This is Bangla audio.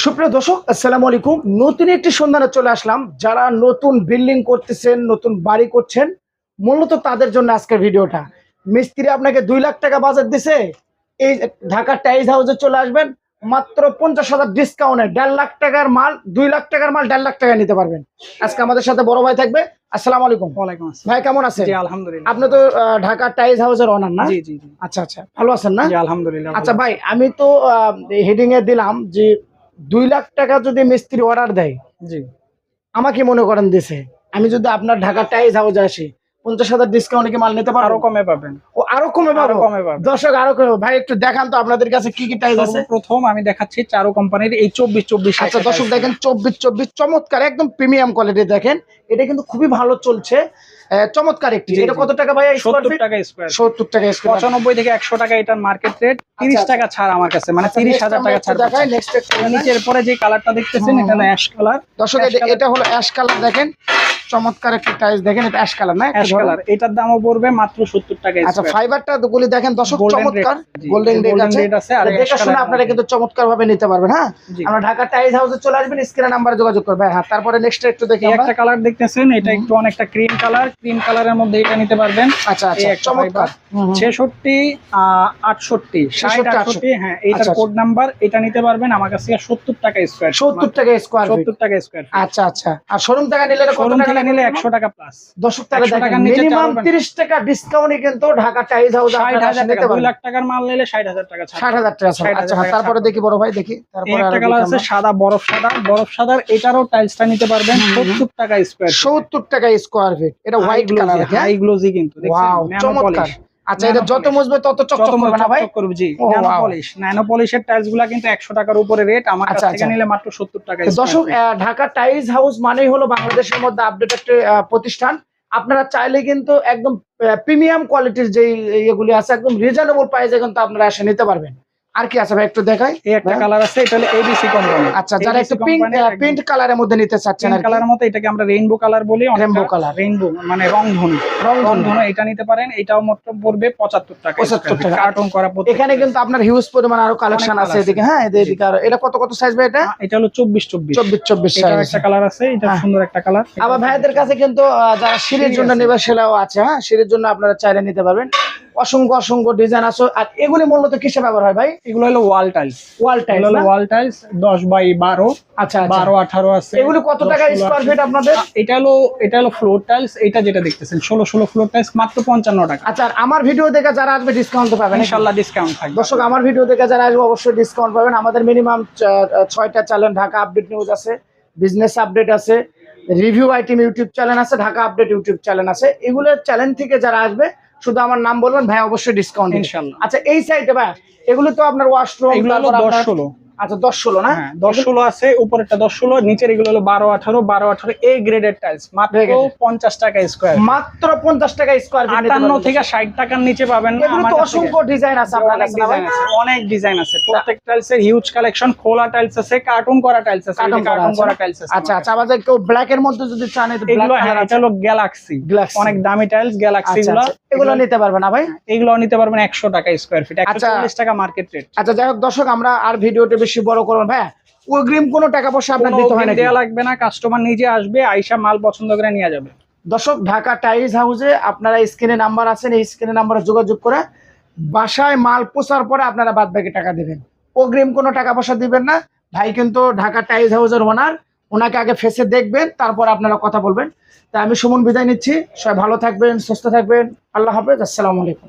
সুপ্রিয় দর্শক আসসালামু আলাইকুম। নতুন একটি সন্ধানে চলে আসলাম। যারা নতুন বিল্ডিং করতেছেন নতুন বাড়ি করছেন মূলত তাদের জন্য আজকের ভিডিওটা। মিস্ত্রি আপনাকে দুই লাখ টাকা বাজেট দিছে। এই ঢাকা টাইজ হাউসে চলে আসবেন। মাত্র পঞ্চাশ হাজার ডিসকাউন্টে দেড় লাখ টাকার মাল দুই লাখ টাকার মাল দেড় লাখ টাকা নিতে পারবেন। আজকে আমাদের সাথে বড় ভাই থাকবে। আসসালামু আলাইকুম। ওয়ালাইকুম আসসালাম। ভাই কেমন আছেন? জি আলহামদুলিল্লাহ। আপনি তো ঢাকা টাইজ হাউসের অনার না? জি জি জি। আচ্ছা আচ্ছা। ভালো আছেন না? জি আলহামদুলিল্লাহ আচ্ছা ভাই আমি তো হেডিং এ দিলাম যে দুই লাখ টাকা যদি মিস্ত্রি অর্ডার দেয় জি। আমাকে মনে করেন দিছে আমি যদি আপনার ঢাকা টাইজ হাউসে আসি পঞ্চাশ হাজার ডিসকাউন্টে কি মাল নিতে আরও পারো কমে পাবেন। ও আরও কমে আরও পাবো? কমে পাবেন। দর্শক আরও কমে ভাই একটু দেখান তো আপনাদের কাছে কি কি টাইজ আছে। প্রথম আমি দেখাচ্ছি চারো কোম্পানির এই চব্বিশ চব্বিশ আচ্ছা দর্শক দেখেন চব্বিশ চব্বিশ চমৎকার একদম প্রিমিয়াম কোয়ালিটি দেখেন। এটা কিন্তু খুবই ভালো চলছে। চমৎকার একটি এটা কত টাকা ভাই সত্তর টাকা স্কোয়ার সত্তর টাকা স্কোয়ার পঁচানব্বই থেকে একশো টাকা এটার মার্কেট রেট তিরিশ আচ্ছা। টাকা ছাড় আমার কাছে মানে তিরিশ হাজার টাকা ছাড় দেখায় নেক্সট নিচের পরে যে কালারটা দেখতেছেন এটা হলো অ্যাশ কালার দর্শক। এটা হলো অ্যাশ কালার দেখেন। চমৎকার একটি টাইজ দেখেন এটা অ্যাশ কালার না? Ash colour. এটার দামও পড়বে মাত্র সত্তর টাকা আচ্ছা ফাইবারটা গুলি দেখেন দর্শক চমৎকার। গোল্ডেন রেড আছে। আর দেখে শুনে আপনারা কিন্তু চমৎকার ভাবে নিতে পারবেন হ্যাঁ? আমরা ঢাকা টাইজ হাউসে চলে আসবেন স্ক্রিনে নাম্বারে যোগাযোগ করবেন হ্যাঁ। তারপরে নেক্সট একটু দেখি আমরা। একটা কালার দেখতেছেন এটা একটু অনেকটা ক্রিম কালার ক্রিম কালারের মধ্যে এটা নিতে পারবেন। আচ্ছা আচ্ছা চমৎকার। হুম, হুম। ছেষট্টি আটষট্টি ষাট 66, আটষট্টি। হ্যাঁ এটার আচ্ছা, কোড নাম্বার এটা নিতে পারবেন। আমার কাছে সত্তর টাকা স্কোয়ার সত্তর টাকা স্কোয়ার ফিট সত্তর টাকা স্কোয়ার আচ্ছা আচ্ছা। আর শোরুম টাকা নিলে কত শোরুম টাকা নিলে একশো টাকা প্লাস দর্শক তাহলে দেখেন মিনিমাম চার তিরিশ টাকা ডিসকাউন্টে কিন্তু ঢাকা টাইজ হাউস আপনারা নিতে টাকা দুই লাখ টাকার মাল নিলে ষাট হাজার টাকা ছাড়। টাকা ছাড়। আচ্ছা হ্যাঁ, তারপরে দেখি বড় ভাই দেখি। তারপরে একটা কালার আছে সাদা বরফ সাদা। বরফ সাদার এটারও টাইলস টা নিতে পারবেন। সত্তর টাকা স্কোয়ার সত্তর টাকা স্কোয়ার ফিট এটা হোয়াইট কালার হাই গ্লোজি কিন্তু চমৎকার। আচ্ছা এটা যত মজবে তত চকচক করবে না ভাই? জি। ন্যানো পলিশ ন্যানো পলিশের টাইলসগুলা কিন্তু একশো টাকার উপরে রেট আমার কাছ আচ্ছা, থেকে আচ্ছা। নিলে মাত্র সত্তর টাকা তো দর্শক ঢাকা টাইলস হাউস মানেই হলো বাংলাদেশের মধ্যে আপডেট একটা প্রতিষ্ঠান। আপনারা চাইলে কিন্তু একদম প্রিমিয়াম কোয়ালিটির যে ইয়েগুলি আছে একদম রিজনেবল প্রাইসে কিন্তু আপনারা এসে নিতে পারবেন। আর কি আছে ভাই একটু দেখাই। এই একটা। কালার আছে এটা হলো এবিসি কোম্পানি আচ্ছা যারা একটু পিঙ্ক পিঙ্ক কালারের মধ্যে নিতে চাচ্ছেন আর কালার মতো এটাকে আমরা রেইনবো কালার বলি Rainbow colour। রেইনবো মানে রংধনু রং রংধনু এটা নিতে পারেন এটাও মাত্র পড়বে পঁচাত্তর টাকা। 75 টাকা। কার্টন করা প্রত্যেকটা এখানে কিন্তু আপনার হিউজ পরিমাণ আরও কালেকশন আছে এদিকে। হ্যাঁ এদিকে আর। এটা কত কত সাইজ ভাই এটা? এটা হলো চব্বিশ চব্বিশ। চব্বিশ চব্বিশ এটা একটা কালার আছে এটা হ্যাঁ। সুন্দর একটা কালার আবার ভাইদের কাছে কিন্তু যারা সিঁড়ির জন্য। নেবে সেটাও আছে হ্যাঁ সিঁড়ির জন্য আপনারা চাইলে নিতে পারবেন। অসংখ্য অসংখ্য ডিজাইন আছে। আর এগুলি মূলত কিসে ব্যবহার হয় ভাই? এগুলো হলো ওয়াল টাইলস ওয়াল টাইল এগুলো হলো ওয়াল টাইলস দশ বাই বারো। আচ্ছা আচ্ছা। বারো আঠারো আছে এগুলো কত টাকা 10, 16 স্কোয়ার ফিট আপনাদের? এটা হলো এটা হলো ফ্লোর টাইলস এটা যেটা দেখতেছেন ষোলো ষোলো ফ্লোর টাইলস মাত্র পঞ্চান্ন টাকা। আচ্ছা আর আমার ভিডিও দেখে যারা আসবে ডিসকাউন্ট তো পাবেন। ইনশাল্লাহ ডিসকাউন্ট থাকবে। দর্শক আমার ভিডিও দেখে যারা আসবে অবশ্যই ডিসকাউন্ট পাবেন। আমাদের মিনিমাম ছয়টা চ্যানেল ঢাকা আপডেট নিউজ আছে বিজনেস আপডেট আছে রিভিউ আইটেম ইউটিউব চ্যানেল আছে ঢাকা আপডেট ইউটিউব চ্যানেল আছে। এগুলোর চ্যানেল থেকে যারা আসবে শুধু আমার নাম বলবেন ভাই অবশ্যই ডিসকাউন্ট আচ্ছা এই সাইডে ভাই এগুলো তো আপনার ওয়াশরুম এগুলো আচ্ছা দশ ষোলো না? হ্যাঁ দশ ষোলো আছে উপরেরটা দশ ষোলো নিচের এগুলো হলো বারো আঠারো বারো আঠারো এ গ্রেডের টাইলস মাত্র পঞ্চাশ টাকা স্কোয়ার মাত্র পঞ্চাশ টাকা স্কোয়ার আটান্ন থেকে ষাট টাকার নিচে পাবেন। অসংখ্য ডিজাইন আছে অনেক? ডিজাইন আছে প্রত্যেক টাইলসের হিউজ কালেকশন খোলা টাইলস আছে কার্টুন করা টাইলস আছে কার্টুন করা টাইলস আছে। আচ্ছা আচ্ছা আমাদের কেউ ব্ল্যাক এর মধ্যে যদি চান এগুলো হ্যাঁ এটা হলো গ্যালাক্সি অনেক দামি টাইলস গ্যালাক্সি আচ্ছা, গুলো। আচ্ছা। এগুলো নিতে পারবে না ভাই? এগুলো নিতে পারবেন একশো টাকা স্কোয়ার ফিট একশো আচ্ছা। টাকা মার্কেট রেট আচ্ছা যাই হোক দর্শক আমরা আর ভিডিওটা বেশি বড় করব ভাই অগ্রিম কোনো টাকা পয়সা আপনার দিতে হয় না দেওয়া লাগবে না কাস্টমার নিজে আসবে আইসা মাল পছন্দ করে নিয়ে যাবে। দর্শক ঢাকা টাইলস হাউসে আপনারা স্ক্রিনে নাম্বার আছেন এই স্ক্রিনে নাম্বারে যোগাযোগ করে বাসায় মাল পোষার পরে আপনারা বাদ বাকি টাকা দিবেন। অগ্রিম কোনো টাকা পয়সা দিবেন না। ভাই কিন্তু ঢাকা টাইলস হাউসের ওনার ওনাকে আগে ফেসে দেখবেন তারপর আপনারা কথা বলবেন। তা আমি সুমন বিদায় নিচ্ছি। সবাই ভালো থাকবেন সুস্থ থাকবেন। আল্লাহ হাফেজ আসসালামু আলাইকুম।